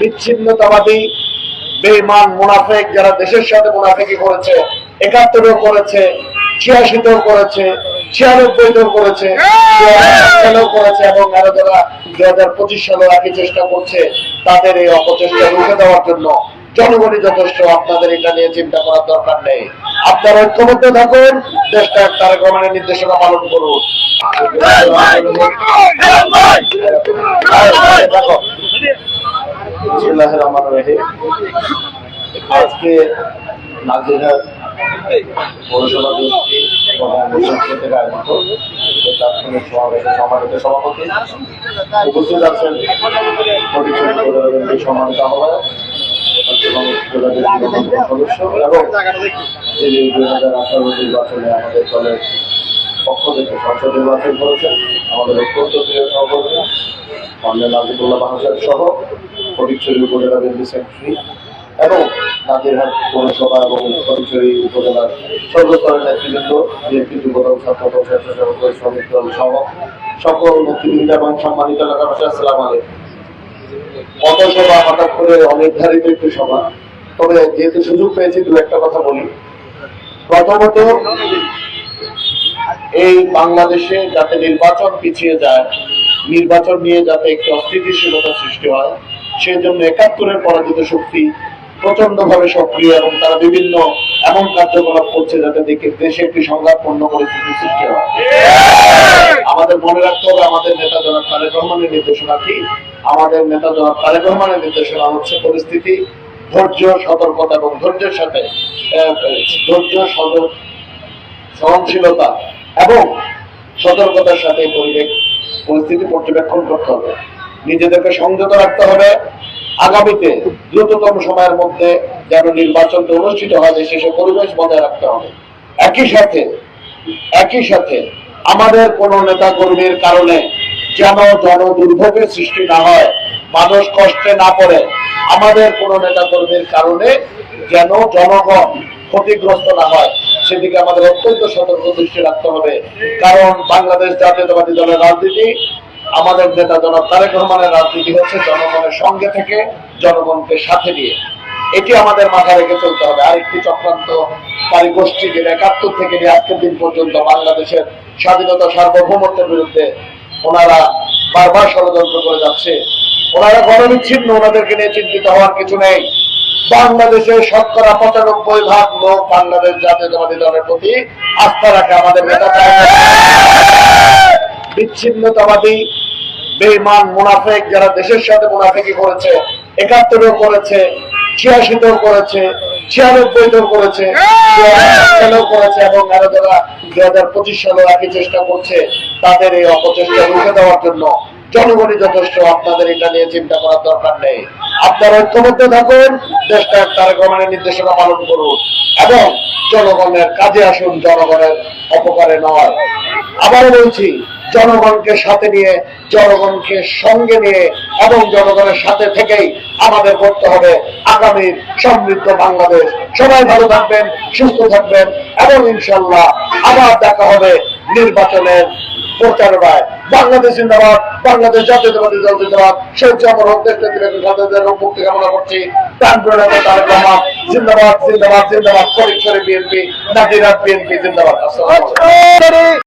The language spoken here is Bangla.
বিচ্ছিন্নতাবাদী বেইমান মুনাফেক যারা দেশের সাথে মুনাফেকি করেছে একাত্তরেও করেছে ছিয়াশিতেও করেছে ছিয়ানব্বইতেও করেছে সালেও করেছে এবং আরও যারা দুই হাজার পঁচিশ সালেও একই চেষ্টা করছে তাদের এই অপচেষ্টা রুখে দেওয়ার জন্য জনগণই যথেষ্ট আপনাদের এটা নিয়ে চিন্তা করার দরকার নেই আপনারা ঐক্যবদ্ধ থাকুন দেশটা তারেক রহমানের নির্দেশনা পালন করুন দেখো বিসমিল্লাহির রহমানির রহিম। আজকে নাজিরহাট পৌরসভা বিএনপি থেকে আয়োজিত তাৎক্ষণিক সমাবেশে সভাপতি উপস্থিত আছেন সম্মানিত আহ্বায়ক এবং সদস্য দুই হাজার আঠারো নির্বাচনে আমাদের দলের পক্ষ থেকে সংসদ নির্বাচন করেছেন আমাদের অত্যন্ত প্রিয় সহকর্মী কর্নেল নাজিবুল্লাহ মাহাজার সহ ফটিকছড়ি উপজেলা বিএনপি সেক্রেটারি এবং নাজিরহাট পৌরসভা এবং ফটিকছড়ি উপজেলার সর্বস্তরের নেতৃবৃন্দ, বিএনপি যুবদল, ছাত্র শ্রমিক দল সহ সকল নেতৃবৃন্দ এবং সম্মানিত এলাকাবাসী আসসালাম আলাইকুম। হঠাৎ করে অনির্ধারিত একটি সভা। তবে যেহেতু সুযোগ পেয়েছি, দু একটা কথা বলি। প্রথমত, এই বাংলাদেশে যাতে নির্বাচন পিছিয়ে যায় নির্বাচন নিয়ে যাতে একটি অস্থিতিশীলতা সৃষ্টি হয় সেই জন্য একাত্তরের পরাজিত শক্তি প্রচণ্ড ভাবে সক্রিয় এবং তারা বিভিন্ন এমন কার্যকলাপ করছে যাতে দেখে দেশে একটি সংঘাতপূর্ণ পরিস্থিতি সৃষ্টি হয়। আমাদের মনে রাখতে হবে, আমাদের নেতা জনাব তারেক রহমানের নির্দেশনা কি? আমাদের নেতা জনাব তারেক রহমানের নির্দেশনা হচ্ছে পরিস্থিতি, ধৈর্য, সতর্কতা এবং ধৈর্যের সাথে ধৈর্য সহনশীলতা এবং সতর্কতার সাথে পরিবেশ পরিস্থিতি পর্যবেক্ষণ করতে হবে। নিজেদেরকে সংযত রাখতে হবে। আগামীতে দ্রুততম সময়ের মধ্যে যেন নির্বাচনটা অনুষ্ঠিত হয় দেশে সে পরিবেশ বজায় রাখতে হবে। একই সাথে একই সাথে আমাদের কোন নেতা কর্মীর কারণে যেন জন দুর্ভোগের সৃষ্টি না হয়, মানুষ কষ্টে না পড়ে, আমাদের কোন নেতা কর্মীর কারণে যেন জনগণ ক্ষতিগ্রস্ত না হয়। সেদিকে আমাদের অত্যন্ত সতর্ক দৃষ্টি রাখতে হবে। কারণ বাংলাদেশ জাতীয়তাবাদী দলের রাজনীতি, আমাদের নেতা জনাব তারেক রহমানের রাজনীতি হচ্ছে জনগণের সঙ্গে থেকে জনগণকে সাথে নিয়ে। এটি আমাদের মাথায় রেখে চলতে হবে। আরেকটি চক্রান্ত কারী গোষ্ঠী একাত্তর থেকে নিয়ে আজকের দিন পর্যন্ত বাংলাদেশের স্বাধীনতা সার্বভৌমত্বের বিরুদ্ধে ওনারা বারবার ষড়যন্ত্র করে যাচ্ছে। ওনারা গণবিচ্ছিন্ন, ওনাদেরকে নিয়ে চিন্তিত হওয়ার কিছু নেই। বাংলাদেশের শতকরা পঁচানব্বই ভাগ লোক বাংলাদেশ জাতীয়তাবাদী দলের প্রতি আস্থা রাখে আমাদের নেতা বিচ্ছিন্নতাবাদী বেইমান মুনাফেক যারা দেশের সাথে মুনাফেকি করেছে, একাত্তরেও করেছে, ছিয়াশিতেও করেছে, ছিয়ানব্বইতেও করেছে করেছে এবং আরও যারা দুই হাজার পঁচিশ সালেও একই চেষ্টা করছে, তাদের এই অপচেষ্টা রুখে দেওয়ার জন্য জনগণই যথেষ্ট, আপনাদের এটা নিয়ে চিন্তা করার দরকার নেই। আপনারা ঐক্যবদ্ধ থাকুন, দেশটা তারেক রহমানের নির্দেশনা পালন করুন এবং জনগণের কাজে আসুন, জনগণের অপকারে নয়। আবারও বলছি, জনগণকে সাথে নিয়ে, জনগণকে সঙ্গে নিয়ে এবং জনগণের সাথে থেকেই আমাদের করতে হবে আগামী সমৃদ্ধ বাংলাদেশ। সবাই ভালো থাকবেন, সুস্থ থাকবেন এবং ইনশাল্লাহ আবার দেখা হবে নির্বাচনের প্রচারণায়। বাংলাদেশ জিন্দাবাদ, বাংলাদেশ জাতীয়তাবাদী দল জিন্দাবাদ। শেখ জামর হক মুক্তি কামনা করছি। জিন্দাবাদ জিন্দাবাদ জিন্দাবাদ। পরিসরে বিএনপি নাজিরাত বিএনপি, জিন্দাবাদ।